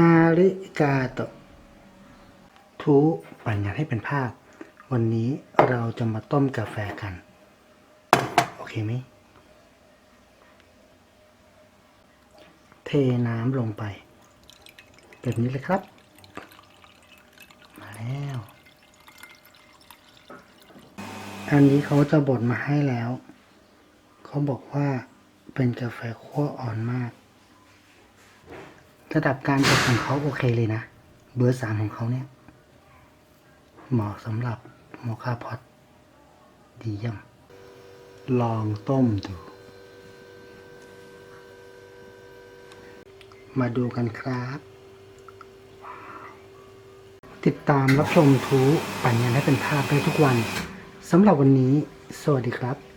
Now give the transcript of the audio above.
อาริกาโตทุปั่นงานให้เป็นภาพ วันนี้เราจะมาต้มกาแฟกัน โอเคไหม เทน้ำลงไป แบบนี้เลยครับ มาแล้ว อันนี้เขาจะบดมาให้แล้ว เขาบอกว่าเป็นกาแฟคั่วอ่อนมาก ระดับการบดของเขาโอเคเลยนะ เบอร์สามของเขาเนี่ยเหมาะสำหรับโมคาพอตดีเยี่ยมลองต้มดู มาดูกันครับ ติดตามรับชมทูปั่นงานให้เป็นภาพได้ทุกวันสำหรับวันนี้ สวัสดีครับ